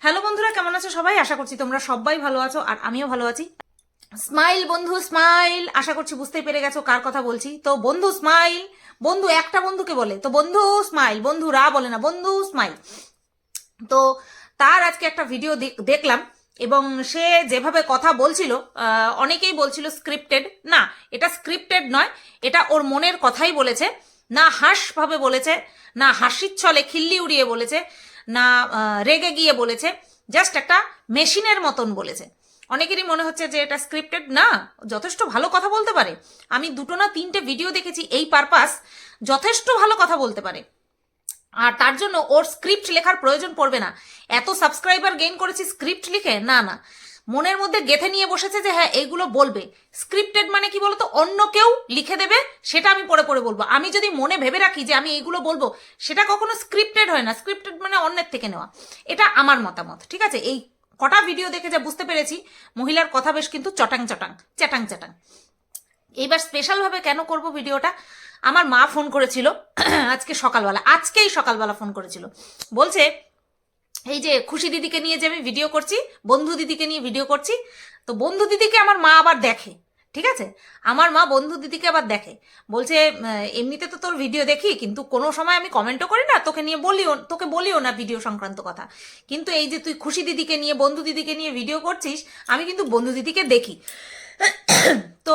Hello বন্ধুরা, কেমন আছো সবাই? আশা করছি তোমরা সবাই ভালো আছো আর আমিও ভালো আছি। স্মাইল বন্ধু, স্মাইল! আশা করছি বুঝতেই পেরে গেছো কার কথা বলছি। তো বন্ধু, স্মাইল! বন্ধু, একটা বন্ধুকে বলে। তো বন্ধু, স্মাইল! বন্ধু, রা বলে না, বন্ধু, স্মাইল! তো তার আজকে একটা ভিডিও দেখ- দেখলাম এবং সে যেভাবে কথা বলছিল অনেকেই বলছিল স্ক্রিপ্টেড না, এটা স্ক্রিপ্টেড নয়, এটা ওর মনের কথাই বলেছে। না হাসভাবে বলেছে, না হাসির ছলে খিল্লি উড়িয়ে বলেছে। না রেগে গিয়ে বলেছে জাস্ট একটা মেশিনের মতন বলেছে। অনেকেরই মনে হচ্ছে যে এটা স্ক্রিপ্টেড না, যথেষ্ট ভালো কথা বলতে পারে। আমি দুটো না তিনটে ভিডিও দেখেছি এই পারপাস যথেষ্ট ভালো কথা বলতে পারে। আর তার জন্য ওর স্ক্রিপ্ট লেখার প্রয়োজন পড়বে না। এত সাবস্ক্রাইবার গেইন করেছি স্ক্রিপ্ট লিখে? না না। মনের মধ্যে গেথে নিয়ে বসেছে যে হ্যাঁ এইগুলো বলবে। স্ক্রিপ্টেড মানে কি বলতো? অন্য কেউ লিখে দেবে, সেটা আমি পরে পড়ে বলব। আমি যদি মনে ভেবে রাখি যে আমি এইগুলো বলব, সেটা কখনো স্ক্রিপ্টেড হয় না। স্ক্রিপ্টেড মানে অন্যের থেকে নেওয়া। এটা আমার মতামত, ঠিক আছে? এই কটা ভিডিও দেখে যা বুঝতে পেরেছি, মহিলার কথা বেশ কিন্তু চটাং চটাং, চ্যাটাং চ্যাটাং। এইবার স্পেশালভাবে কেন করব ভিডিওটা আমার মা ফোন করেছিল, আজকে সকালবেলা, আজকেই সকালবেলা ফোন করেছিল। বলছে এই যে খুশি দিদিকে নিয়ে যে আমি ভিডিও করছি, বন্ধু দিদিকে নিয়ে ভিডিও করছি, তো বন্ধু দিদিকে আমার মা আবার দেখে, ঠিক আছে? আমার মা বন্ধু দিদিকে আবার দেখে। বলছে এমনিতে তো তোর ভিডিও দেখি, কিন্তু কোনো সময় আমি কমেন্টও করি না, তোকে নিয়ে বলিও, তোকে বলিও না ভিডিও সংক্রান্ত কথা। কিন্তু এই যে তুই খুশি দিদিকে নিয়ে, বন্ধু দিদিকে নিয়ে ভিডিও করছিস, আমি কিন্তু বন্ধু দিদিকে দেখি। তো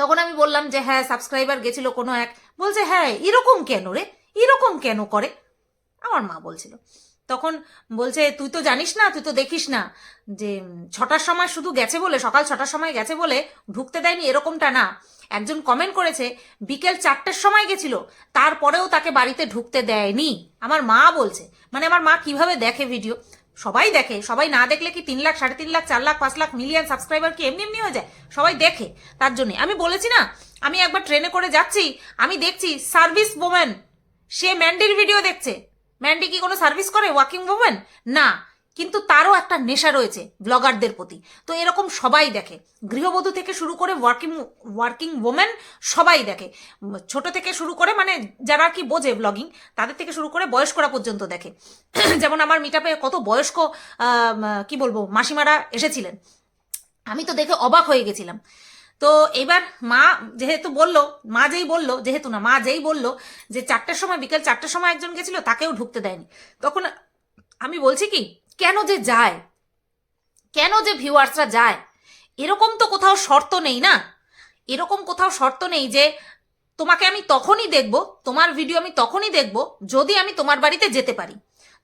তখন আমি বললাম যে হ্যাঁ সাবস্ক্রাইবার গেছিল কোনো এক। বলছে হ্যাঁ এরকম কেন রে? এরকম কেন করে? আমার মা বলছিল তখন বলছে, তুই তো জানিস না, তুই তো দেখিস না যে ছটার সময় শুধু গেছে বলে, সকাল ছটার সময় গেছে বলে ঢুকতে দেয়নি, এরকমটা না। একজন কমেন্ট করেছে, বিকেল চারটের সময় গেছিল, তারপরেও তাকে বাড়িতে ঢুকতে দেয়নি। আমার মা বলছে মানে আমার মা কীভাবে দেখে ভিডিও সবাই দেখে, সবাই না দেখলে কি তিন লাখ, সাড়ে তিন লাখ, চার লাখ, পাঁচ লাখ মিলিয়ন সাবস্ক্রাইবার কি এমনি এমনি হয়ে যায়? সবাই দেখে, তার জন্য। আমি বলেছি না, আমি একবার ট্রেনে করে যাচ্ছি, আমি দেখছি সার্ভিস ওমেন সে ম্যান্ডির ভিডিও দেখছে। ম্যান্ডি কি কোনো সার্ভিস করে? ওয়াকিং ওমেন না, কিন্তু তারও একটা নেশা রয়েছে ব্লগারদের প্রতি। তো এরকম সবাই দেখে। গৃহবধূ থেকে শুরু করে ওয়ার্কিং ওয়ার্কিং ওমেন সবাই দেখে। ছোট থেকে শুরু করে মানে যারা কি বোঝে ব্লগিং তাদের থেকে শুরু করে বয়স্করা পর্যন্ত দেখে। যেমন আমার মিটাপে কত বয়স্ক কি বলব, মাসিমারা এসেছিলেন। আমি তো দেখে অবাক হয়ে গেছিলাম। তো এবার মা যেহেতু বলল, মা যেই বলল, যেহেতু না, মা যেই বলল যে চারটের সময়, বিকেল চারটের সময় একজন গেছিল, তাকেও ঢুকতে দেয়নি। তখন আমি বলছি কি, কেন যে যায়? কেন যে ভিউয়ার্সরা যায়? এরকম তো কোথাও শর্ত নেই না? এরকম কোথাও শর্ত নেই যে তোমাকে আমি তখনই দেখব, তোমার ভিডিও আমি তখনই দেখব, যদি আমি তোমার বাড়িতে যেতে পারি।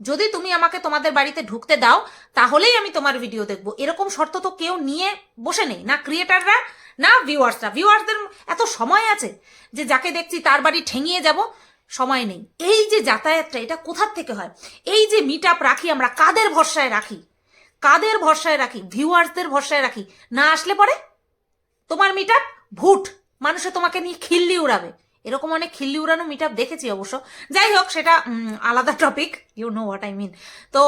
যদি তুমি আমাকে তোমাদের বাড়িতে ঢুকতে দাও, তাহলেই আমি তোমার ভিডিও দেখব। এরকম শর্ত তো কেউ নিয়ে বসে নেই, না ক্রিয়েটাররা না ভিউয়ার্সরা ভিউয়ার্সদের এত সময় আছে যে যাকে দেখছি তার বাড়ি ঠেঙিয়ে যাব, সময় নেই। এই যে যাতায়াতটা, এটা কোথার থেকে হয়? এই যে মিট আপ রাখি আমরা, কাদের ভরসায় রাখি? কাদের ভরসায় রাখি? ভিউয়ার্সদের ভরসায় রাখি? না আসলে পরে? তোমার মিট আপ ভুট মানুষে তোমাকে নিয়ে খিল্লি উড়াবে। এরকম অনেক খিল্লি উড়ানো মিট দেখেছি অবশ্য। যাই হোক, সেটা আলাদা topic you know what I mean তো,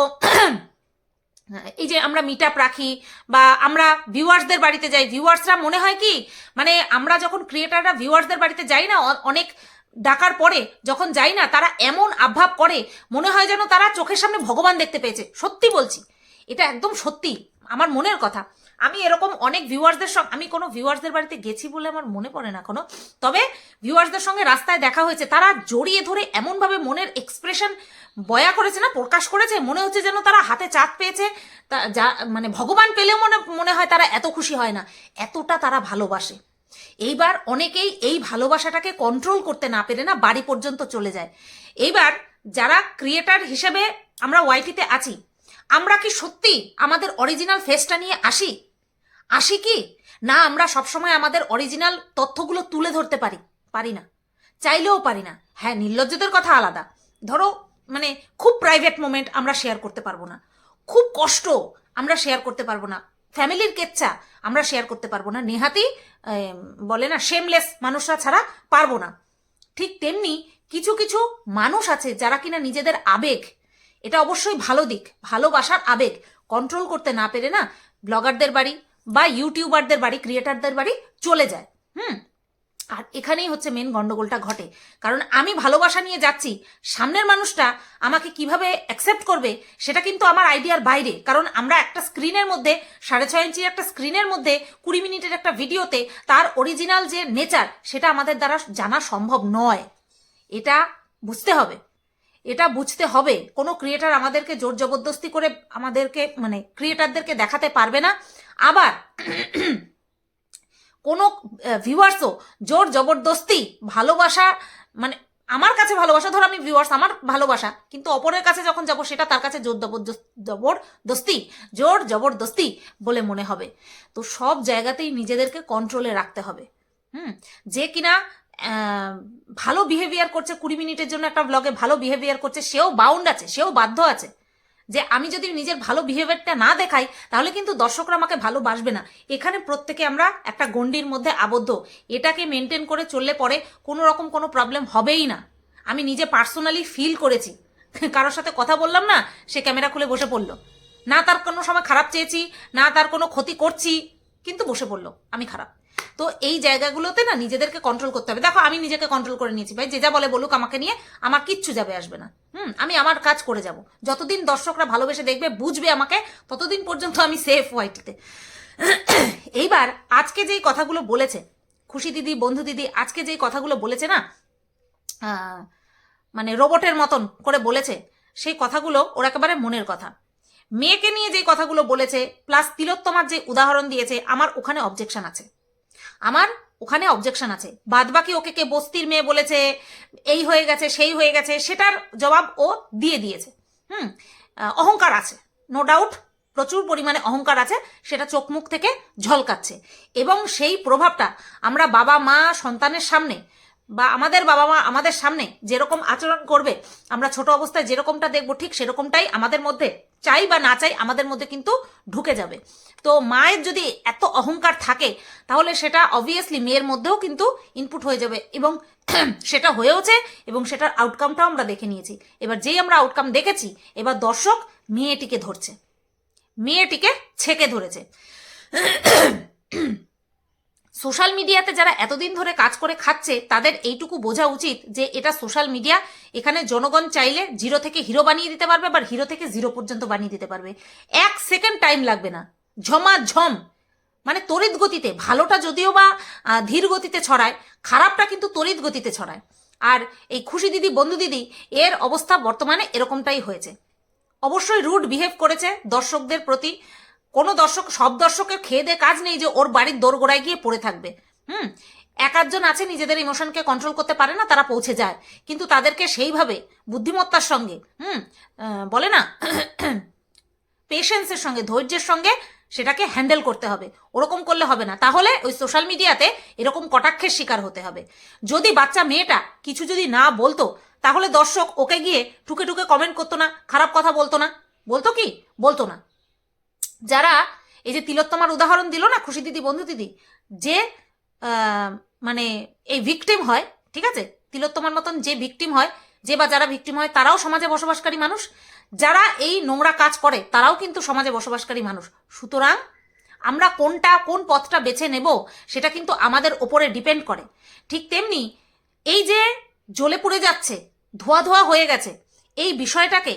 এই যে আমরা মিট রাখি বা আমরা ভিউয়ার্সদের বাড়িতে যাই ভিউয়ার্সরা মনে হয় কি মানে আমরা যখন ক্রিয়েটাররা ভিউয়ার্সদের বাড়িতে যাই না অনেক ডাকার পরে যখন যাই না, তারা এমন আভাব করে, মনে হয় যেন তারা চোখের সামনে ভগবান দেখতে পেয়েছে। সত্যি বলছি। এটা একদম সত্যি, আমার মনের কথা। আমি এরকম অনেক ভিউয়ার্সদের সঙ্গে, আমি কোনো ভিউয়ার্সদের বাড়িতে গেছি বলে আমার মনে পড়ে না কোনো তবে ভিউয়ার্সদের সঙ্গে রাস্তায় দেখা হয়েছে, তারা জড়িয়ে ধরে এমনভাবে মনের এক্সপ্রেশন বয়া করেছে না, প্রকাশ করেছে, মনে হচ্ছে যেন তারা হাতে চাঁদ পেয়েছে, তা যা মানে ভগবান পেলেও মনে মনে হয় তারা এত খুশি হয় না, এতটা তারা ভালোবাসে। এইবার অনেকেই এই ভালোবাসাটাকে কন্ট্রোল করতে না পেরে না বাড়ি পর্যন্ত চলে যায়। এইবার যারা ক্রিয়েটার হিসেবে আমরা ওয়াইটিতে আছি, আমরা কি সত্যি আমাদের অরিজিনাল ফেসটা নিয়ে আসি? আসি কি? না, আমরা সবসময় আমাদের অরিজিনাল তথ্যগুলো তুলে ধরতে পারি পারি না। চাইলেও পারি না। হ্যাঁ নির্লজ্জদের কথা আলাদা। ধরো মানে খুব প্রাইভেট মোমেন্ট আমরা শেয়ার করতে পারব না। খুব কষ্ট আমরা শেয়ার করতে পারব না। ফ্যামিলির কেচ্ছা আমরা শেয়ার করতে পারব না। নেহাতি বলে না শেমলেস মানুষরা ছাড়া পারব না। ঠিক তেমনি কিছু কিছু মানুষ আছে যারা কিনা নিজেদের আবেগ, এটা অবশ্যই ভালো দিক, ভালোবাসার আবেগ কন্ট্রোল করতে না পেরে না ব্লগারদের বাড়ি বা ইউটিউবারদের বাড়ি ক্রিয়েটারদের বাড়ি চলে যায়। হুম? আর এখানেই হচ্ছে মেন গন্ডগোলটা ঘটে। কারণ আমি ভালোবাসা নিয়ে যাচ্ছি, সামনের মানুষটা আমাকে কীভাবে অ্যাকসেপ্ট করবে সেটা কিন্তু আমার আইডিয়ার বাইরে। কারণ আমরা একটা স্ক্রিনের মধ্যে, সাড়ে ছয় ইঞ্চির একটা স্ক্রিনের মধ্যে, কুড়ি মিনিটের একটা ভিডিওতে তার অরিজিনাল যে নেচার সেটা আমাদের দ্বারা জানা সম্ভব নয়। এটা বুঝতে হবে। এটা বুঝতে হবে। কোনো ক্রিয়েটার আমাদেরকে জোর জবরদস্তি করে আমাদেরকে মানে ক্রিয়েটারদেরকে দেখাতে পারবে না। আবার কোনো ভিউয়ার্সও জোর জবরদস্তি ভালোবাসা মানে আমার কাছে ভালোবাসা, ধর আমি ভিউয়ার্স আমার ভালোবাসা, কিন্তু অপরের কাছে যখন যাব সেটা তার কাছে জোর জবরদস্ত- জোর জবরদস্তি বলে মনে হবে। তো সব জায়গাতেই নিজেদেরকে কন্ট্রোলে রাখতে হবে। হুম? যে কিনা ভালো বিহেভিয়ার করছে কুড়ি মিনিটের জন্য একটা ব্লগে ভালো বিহেভিয়ার করছে, সেও বাউন্ড আছে, সেও বাধ্য আছে। যে আমি যদি নিজের ভালো বিহেভিয়ারটা না দেখাই, তাহলে কিন্তু দর্শকরা আমাকে ভালোবাসবে না। এখানে প্রত্যেকে আমরা একটা গণ্ডির মধ্যে আবদ্ধ। এটাকে মেনটেন করে চললে পরে কোনো রকম কোনো প্রবলেম হবেই না। আমি নিজে পার্সোনালি ফিল করেছি। কারোর সাথে কথা বললাম না, সে ক্যামেরা খুলে বসে পড়ল। না তার কোনো সময় খারাপ চেয়েছি, না তার কোনো ক্ষতি করছি, কিন্তু বসে পড়ল। আমি খারাপ। তো এই জায়গাগুলোতে না নিজেদেরকে কন্ট্রোল করতে হবে। দেখো, আমি নিজেকে কন্ট্রোল করে নিয়েছি ভাই। যে যা বলে বলুক আমাকে নিয়ে, আমার কিচ্ছু যাবে আসবে না। হুম, আমি আমার কাজ করে যাব। যতদিন দর্শকরা ভালোবেসে দেখবে, বুঝবে আমাকে, ততদিন পর্যন্ত আমি সেফ হোয়াইটিতে এইবার আজকে যেই কথাগুলো বলেছে, খুশি দিদি, বন্ধু দিদি, আজকে যেই কথাগুলো বলেছে না মানে রোবটের মতন করে বলেছে, সেই কথাগুলো ওর একেবারে মনের কথা। মেয়েকে নিয়ে যে কথাগুলো বলেছে প্লাস তিলোত্তমার যে উদাহরণ দিয়েছে, আমার ওখানে অবজেকশন আছে। আমার ওখানে অবজেকশন আছে। বাদ বাকি ওকে কে বস্তির মেয়ে বলেছে, এই হয়ে গেছে, সেই হয়ে গেছে, সেটার জবাব ও দিয়ে দিয়েছে। হুম অহংকার আছে। নো ডাউট প্রচুর পরিমাণে অহংকার আছে, সেটা চোখ মুখ থেকে ঝলকাচ্ছে। এবং সেই প্রভাবটা আমরা বাবা, মা, সন্তানের সামনে বা আমাদের বাবা, মা আমাদের সামনে যেরকম আচরণ করবে, আমরা ছোট অবস্থায় যেরকমটা দেখব, ঠিক সেরকমটাই আমাদের মধ্যে চাই বা না চাই আমাদের মধ্যে কিন্তু ঢুকে যাবে। তো মায়ের যদি এত অহংকার থাকে, তাহলে সেটা অবভিয়াসলি মেয়ের মধ্যেও কিন্তু ইনপুট হয়ে যাবে এবং সেটা হয়েওছে এবং সেটার আউটকামটাও আমরা দেখে নিয়েছি। এবার যেই আমরা আউটকাম দেখেছি, এবার দর্শক মেয়েটিকে ধরছে। মেয়েটিকে ছেকে ধরেছে। সোশ্যাল মিডিয়াতে যারা এতদিন ধরে কাজ করে খাচ্ছে, তাদের এইটুকু বোঝা উচিত যে এটা সোশ্যাল মিডিয়া। এখানে জনগণ চাইলে জিরো থেকে হিরো বানিয়ে দিতে পারবে বা হিরো থেকে জিরো পর্যন্ত বানিয়ে দিতে পারবে। এক সেকেন্ড টাইম লাগবে না। ঝমাঝম মানে তড়িৎ গতিতে, ভালোটা যদিও বা ধীর গতিতে ছড়ায়, খারাপটা কিন্তু তড়িৎ গতিতে ছড়ায়। আর এই খুশি দিদি, বন্ধু দিদি, এর অবস্থা বর্তমানে এরকমটাই হয়েছে। অবশ্যই রুড বিহেভ করেছে দর্শকদের প্রতি। কোনো দর্শক, সব দর্শকের খেয়ে দিয়ে কাজ নেই যে ওর বাড়ির দোরগোড়ায় গিয়ে পড়ে থাকবে। হুম? এক আধজন আছে, নিজেদের ইমোশনকে কন্ট্রোল করতে পারে না, তারা পৌঁছে যায়। কিন্তু তাদেরকে সেইভাবে বুদ্ধিমত্তার সঙ্গে, হুম? বলে না পেশেন্সের সঙ্গে, ধৈর্যের সঙ্গে সেটাকে হ্যান্ডেল করতে হবে। ওরকম করলে হবে না। তাহলে ওই সোশ্যাল মিডিয়াতে এরকম কটাক্ষের শিকার হতে হবে। যদি বাচ্চা মেয়েটা কিছু যদি না বলতো, তাহলে দর্শক ওকে গিয়ে টুকে টুকে কমেন্ট করতো না, খারাপ কথা বলতো না। বলতো কি? বলতো না। যারা এই যে তিলোত্তমার উদাহরণ দিল না, খুশি দিদি, বন্ধু দিদি, যে মানে এই ভিকটিম হয়, ঠিক আছে? তিলোত্তমার মতন যে ভিকটিম হয়, যে বা যারা ভিকটিম হয়, তারাও সমাজে বসবাসকারী মানুষ। যারা এই নোংরা কাজ করে, তারাও কিন্তু সমাজে বসবাসকারী মানুষ। সুতরাং আমরা কোনটা, কোন পথটা বেছে নেব, সেটা কিন্তু আমাদের ওপরে ডিপেন্ড করে। ঠিক তেমনি এই যে জ্বলে পুড়ে যাচ্ছে, ধোয়া ধোয়া হয়ে গেছে, এই বিষয়টাকে,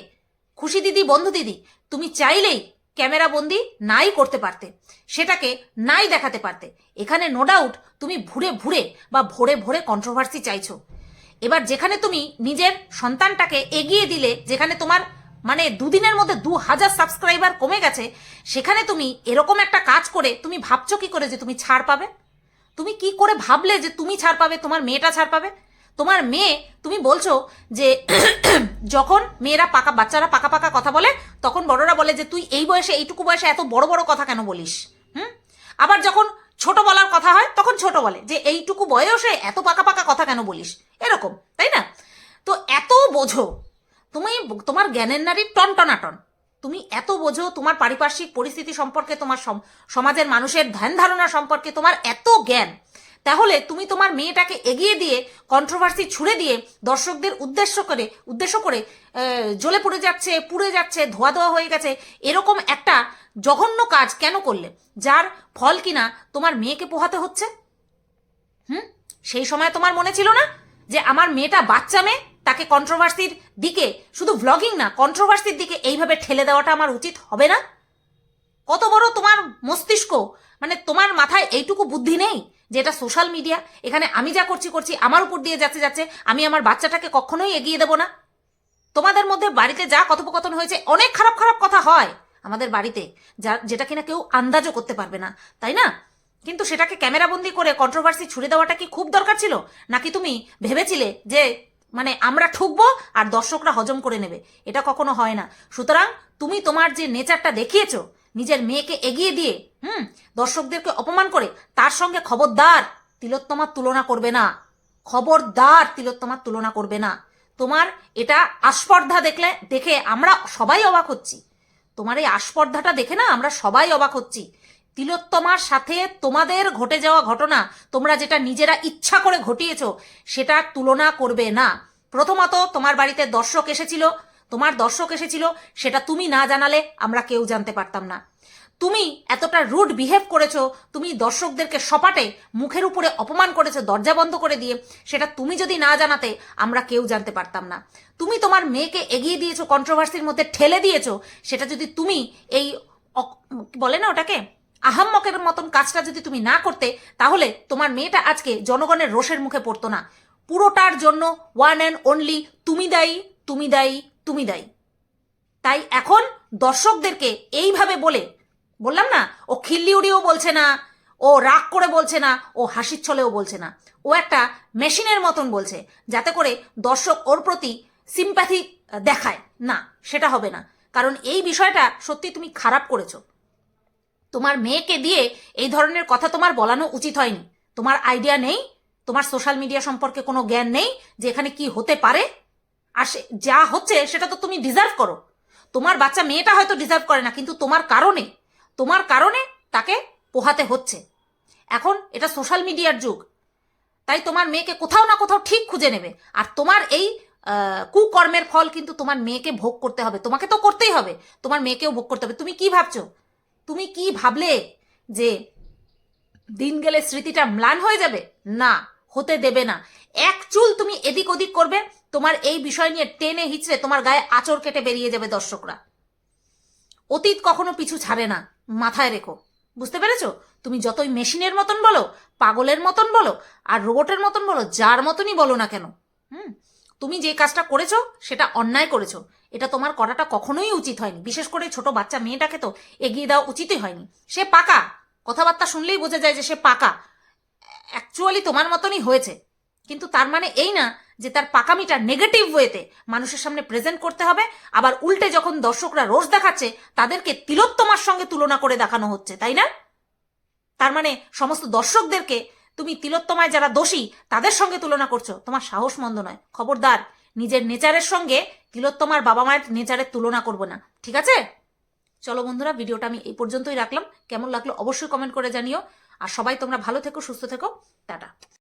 খুশি দিদি, বন্ধু দিদি, তুমি চাইলেই ক্যামেরা বন্দি নাই করতে পারতে, সেটাকে নাই দেখাতে পারতে। এখানে নো ডাউট তুমি ভুরে ভুরে বা ভোরে ভোরে কন্ট্রোভার্সি চাইছো। এবার যেখানে তুমি নিজের সন্তানটাকে এগিয়ে দিলে, যেখানে তোমার মানে দুদিনের মধ্যে দু হাজার সাবস্ক্রাইবার কমে গেছে, সেখানে তুমি এরকম একটা কাজ করে তুমি ভাবছ কি করে যে তুমি ছাড় পাবে? তুমি কি করে ভাবলে যে তুমি ছাড় পাবে, তোমার মেয়েটা ছাড় পাবে? তোমার মেয়ে, তুমি বলছো যে যখন মেয়েরা পাকা, বাচ্চারা পাকা পাকা কথা বলে তখন বড়রা বলে যে, তুই এই বয়সে, এইটুকু বয়সে এত বড় বড় কথা কেন বলিস? হুম? আবার যখন ছোট বলার কথা হয়, তখন ছোট বলে যে, এইটুকু বয়সে এত পাকা পাকা কথা কেন বলিস? এরকম, তাই না? তো এত বোঝো, তুমি তোমার জ্ঞানের নারী টন টনাটন তুমি এত বোঝো তোমার পারিপার্শ্বিক পরিস্থিতি সম্পর্কে, তোমার সম- সমাজের মানুষের ধ্যান ধারণা সম্পর্কে, তোমার এত জ্ঞান। তাহলে তুমি তোমার মেয়েটাকে এগিয়ে দিয়ে কন্ট্রোভার্সি ছুড়ে দিয়ে দর্শকদের উদ্দেশ্য করে উদ্দেশ্য করে জ্বলে পড়ে যাচ্ছে, পুড়ে যাচ্ছে, ধোয়া ধোয়া হয়ে গেছে, এরকম একটা জঘন্য কাজ কেন করলে? যার ফল কিনা তোমার মেয়েকে পোহাতে হচ্ছে? হুম? সেই সময় তোমার মনে ছিল না যে আমার মেয়েটা বাচ্চা মেয়ে, তাকে কন্ট্রোভার্সির দিকে, শুধু ব্লগিং না কন্ট্রোভার্সির দিকে এইভাবে ঠেলে দেওয়াটা আমার উচিত হবে না? কত বড় তোমার মস্তিষ্ক মানে তোমার মাথায় এইটুকু বুদ্ধি নেই? যে এটা সোশ্যাল মিডিয়া এখানে আমি যা করছি করছি, আমার উপর দিয়ে যাচ্ছে যাচ্ছে, আমি আমার বাচ্চাটাকে কখনোই এগিয়ে দেবো না। তোমাদের মধ্যে বাড়িতে যা কথোপকথন হয়েছে, অনেক খারাপ খারাপ কথা হয় আমাদের বাড়িতে, যা, যেটা কিনা কেউ আন্দাজও করতে পারবে না, তাই না? কিন্তু সেটাকে ক্যামেরাবন্দি করে কন্ট্রোভার্সি ছুড়ে দেওয়াটা কি খুব দরকার ছিল? নাকি তুমি ভেবেছিলে যে মানে আমরা ঠুকবো আর দর্শকরা হজম করে নেবে? এটা কখনো হয় না। সুতরাং তুমি তোমার যে নেচারটা দেখিয়েছো, নিজের মেয়েকে এগিয়ে দিয়ে হুম, দর্শকদেরকে অপমান করে তার সঙ্গে খবরদার তিলোত্তমার তুলনা করবে না। খবরদার তিলোত্তমার তুলনা করবে না। তোমার এটা আস্পর্ধা দেখলে, দেখে আমরা সবাই অবাক হচ্ছি। তোমার এই আস্পর্ধাটা দেখে না আমরা সবাই অবাক হচ্ছি। তিলোত্তমার সাথে তোমাদের ঘটে যাওয়া ঘটনা, তোমরা যেটা নিজেরা ইচ্ছা করে ঘটিয়েছ, সেটা তুলনা করবে না। প্রথমত তোমার বাড়িতে দর্শক এসেছিল। তোমার দর্শক এসেছিল, সেটা তুমি না জানালে আমরা কেউ জানতে পারতাম না। তুমি এতটা রুড বিহেভ করেছ, তুমি দর্শকদেরকে সপাটে মুখের উপরে অপমান করেছ, দরজা বন্ধ করে দিয়ে, সেটা তুমি যদি না জানাতে, আমরা কেউ জানতে পারতাম না। তুমি তোমার মেয়েকে এগিয়ে দিয়েছ কন্ট্রোভার্সির মধ্যে ঠেলে দিয়েছ, সেটা যদি তুমি এই বলে না ওটাকে? আহাম্মকের মতন কাজটা যদি তুমি না করতে, তাহলে তোমার মেয়েটা আজকে জনগণের রোষের মুখে পড়তো না। পুরোটার জন্য ওয়ান অ্যান্ড অনলি তুমি দায়ী তুমি দায়ী তুমি দায়ী। তাই এখন দর্শকদেরকে এইভাবে বলে বললাম না? ও খিল্লি উড়িয়েও বলছে না, ও রাগ করে বলছে না, ও হাসির ছলেও বলছে না। ও একটা মেশিনের মতন বলছে, যাতে করে দর্শক ওর প্রতি সিম্প্যাথি দেখায়। না, সেটা হবে না। কারণ এই বিষয়টা সত্যি তুমি খারাপ করেছ। তোমার মেয়েকে দিয়ে এই ধরনের কথা তোমার বলানো উচিত হয়নি। তোমার আইডিয়া নেই, তোমার সোশ্যাল মিডিয়া সম্পর্কে কোনো জ্ঞান নেই যে এখানে কি হতে পারে। আর যা হচ্ছে সেটা তো তুমি ডিজার্ভ করো। তোমার বাচ্চা মেয়েটা হয়তো ডিজার্ভ করে না, কিন্তু তোমার কারণে। তোমার কারণে তাকে পোহাতে হচ্ছে। এখন এটা সোশ্যাল মিডিয়ার যুগ। তাই তোমার মেয়েকে কোথাও না কোথাও ঠিক খুঁজে নেবে। আর তোমার এই কুকর্মের ফল কিন্তু তোমার মেয়েকে ভোগ করতে হবে। তোমাকে তো করতেই হবে। তোমার মেয়েকেও ভোগ করতে হবে। তুমি কি ভাবছ? তুমি কি ভাবলে যে দিন গেলে স্মৃতিটা ম্লান হয়ে যাবে? না, হতে দেবে না। এক চুল তুমি এদিক ওদিক করবে। তোমার এই বিষয় নিয়ে টেনে হিচড়ে তোমার গায়ে আচর কেটে বেরিয়ে যাবে দর্শকরা। অতীত কখনো পিছু ছাড়ে না। মাথায় রেখো। বুঝতে পেরেছ? তুমি যতই মেশিনের মতন বলো, পাগলের মতন বলো, আর রোবটের মতন বলো, যার মতনই বলো না কেন, হুম? তুমি যে কাজটা করেছ, সেটা অন্যায় করেছ। এটা তোমার করাটা কখনোই উচিত হয়নি। বিশেষ করে ছোট বাচ্চা মেয়েটাকে তো এগিয়ে দেওয়া উচিতই হয়নি। সে পাকা। কথাবার্তা শুনলেই বোঝা যায় যে সে পাকা। অ্যাকচুয়ালি তোমার মতনই হয়েছে। কিন্তু তার মানে এই না যে তার পাকামিটা নেগেটিভ ওয়েতে মানুষের সামনে প্রেজেন্ট করতে হবে, আবার উল্টে যখন দর্শকরা রোজ দেখাচ্ছে, তাদেরকে তিলোত্তমার সঙ্গে তুলনা করে দেখানো হচ্ছে, তাই না? তার মানে সমস্ত দর্শকদেরকে তুমি তিলোত্তমায় যারা দোষী, তাদের সঙ্গে তুলনা করছ। তোমার সাহস মন্দ নয়। খবরদার, নিজের নেচারের সঙ্গে তিলোত্তমার বাবা মায়ের নেচারের তুলনা করব না। ঠিক আছে? চলো বন্ধুরা, ভিডিওটা আমি এই পর্যন্তই রাখলাম। কেমন লাগল অবশ্যই কমেন্ট করে জানিও। আর সবাই তোমরা ভালো থেকো, সুস্থ থেকো। টাটা।